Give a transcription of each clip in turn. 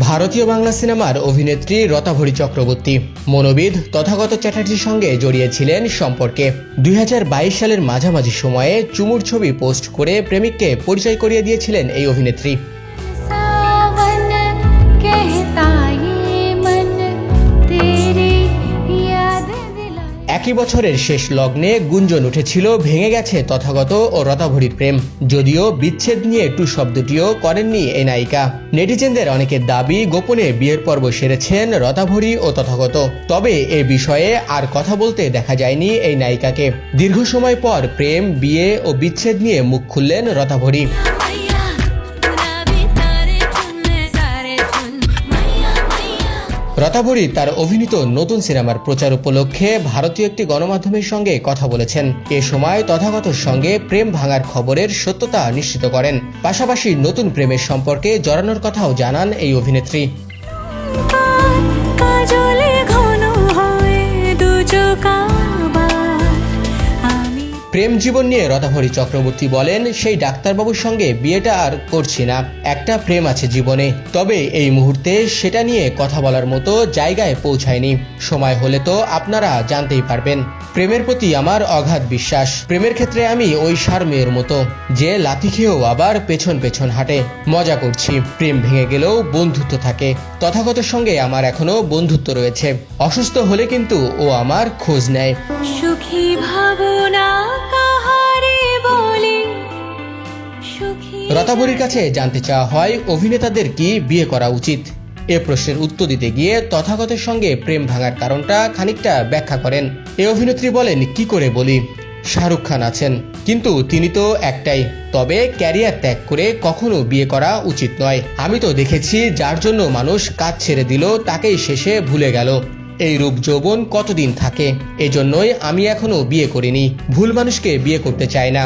ভারতীয় বাংলা সিনেমার অভিনেত্রী রতাভরি চক্রবর্তী, মনোবিদ তথাগত চ্যাটার্জির সঙ্গে জড়িয়েছিলেন সম্পর্কে। দুই হাজার বাইশ সালের মাঝামাঝি সময়ে চুমুর ছবি পোস্ট করে প্রেমিককে পরিচয় করিয়ে দিয়েছিলেন এই অভিনেত্রী। বছরের শেষ লগ্নে গুঞ্জন উঠেছিল, ভেঙে গেছে তথাগত ও রতাভরির প্রেম। যদিও বিচ্ছেদ নিয়ে টু শব্দটিও করেননি এই নায়িকা। নেটিজেনদের অনেকের দাবি, গোপনে বিয়ের পর্ব সেরেছেন রতাভরি ও তথাগত। তবে এ বিষয়ে আর কথা বলতে দেখা যায়নি এই নায়িকাকে। দীর্ঘ সময় পর প্রেম, বিয়ে ও বিচ্ছেদ নিয়ে মুখ খুললেন রতাভরি। রতাভরি তার অভিনীত নতুন সিনেমার প্রচার উপলক্ষে ভারতীয় একটি গণমাধ্যমের সঙ্গে কথা বলেছেন। এ সময় তথাগত সঙ্গে প্রেম ভাঙার খবরের সত্যতা নিশ্চিত করেন। পাশাপাশি নতুন প্রেমের সম্পর্কে জড়ানোর কথাও জানান এই অভিনেত্রী। প্রেম জীবন নিয়ে রতাভরি চক্রবর্তী বলেন, সেই ডাক্তারবাবুর সঙ্গে বিয়েটা আর করছি না। একটা প্রেম আছে জীবনে। তবে এই মুহূর্তে সেটা নিয়ে কথা বলার মতো জায়গায় পৌঁছায়নি। সময় হলে তো আপনারা জানতেই পারবেন। প্রেমের প্রতি আমার অগাধ বিশ্বাস। প্রেমের ক্ষেত্রে আমি ওই সার মেয়ের মতো। যে লাথি খেয়েও আবার পেছন পেছন হাঁটে। মজা করছি। প্রেম ভেঙে গেলেও বন্ধুত্ব থাকে। তথাগত সঙ্গে আমার এখনও বন্ধুত্ব রয়েছে। অসুস্থ হলে কিন্তু ও আমার খোঁজ নেয়। সুখী ভাবনা রতাবরীর কাছে জানতে চাওয়া হয়, অভিনেতাদের কি বিয়ে করা উচিত? এ প্রশ্নের উত্তর দিতে গিয়ে তথাগতের সঙ্গে প্রেম ভাঙার কারণটা খানিকটা ব্যাখ্যা করেন। এ অভিনেত্রী বলেন, কি করে বলি? শাহরুখ খান আছেন, কিন্তু তিনি তো একটাই। তবে ক্যারিয়ার ত্যাগ করে কখনো বিয়ে করা উচিত নয়। আমি তো দেখেছি, যার জন্য মানুষ কাজ ছেড়ে দিল, তাকেই শেষে ভুলে গেল। এই রূপ যৌবন কতদিন থাকে? এজন্যই আমি এখনও বিয়ে করিনি। ভুল মানুষকে বিয়ে করতে চাই না।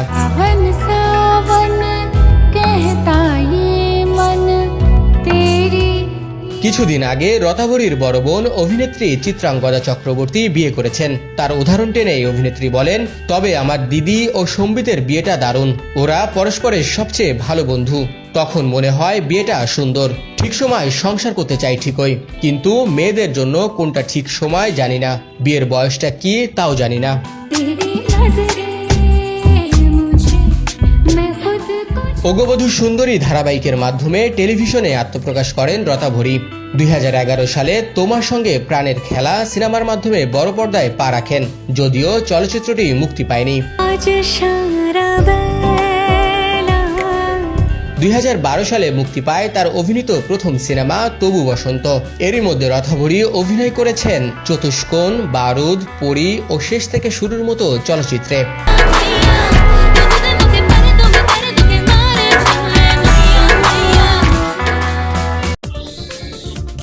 কিছুদিন আগে রতাভরির বড় বোন অভিনেত্রী চিত্রাঙ্গদা চক্রবর্তী বিয়ে করেছেন। তার উদাহরণ টেনে অভিনেত্রী বলেন তবে আমার দিদি ও সম্বিতের বিয়েটা দারুণ। ওরা পরস্পরের সবচেয়ে ভালো বন্ধু। তখন মনে হয় বিয়েটা সুন্দর। ঠিক সময় সংসার করতে চাই ঠিকই। কিন্তু মেয়েদের জন্য কোনটা ঠিক সময় জানি না। বিয়ের বয়সটা কি তাও জানি না। ওগবধূ সুন্দরী ধারাবাহিকের মাধ্যমে টেলিভিশনে আত্মপ্রকাশ করেন রতাভরি দুই হাজার এগারো সালে তোমার সঙ্গে প্রাণের খেলা সিনেমার মাধ্যমে বড় পর্দায় পা রাখেন যদিও চলচ্চিত্রটি মুক্তি পায়নি। দুই হাজার বারো সালে মুক্তি পায় তার অভিনীত প্রথম সিনেমা তবু বসন্ত। এরই মধ্যে রথাভরি অভিনয় করেছেন চতুষ্কোণ বারুদ পরি ও শেষ থেকে শুরুর মতো চলচ্চিত্রে।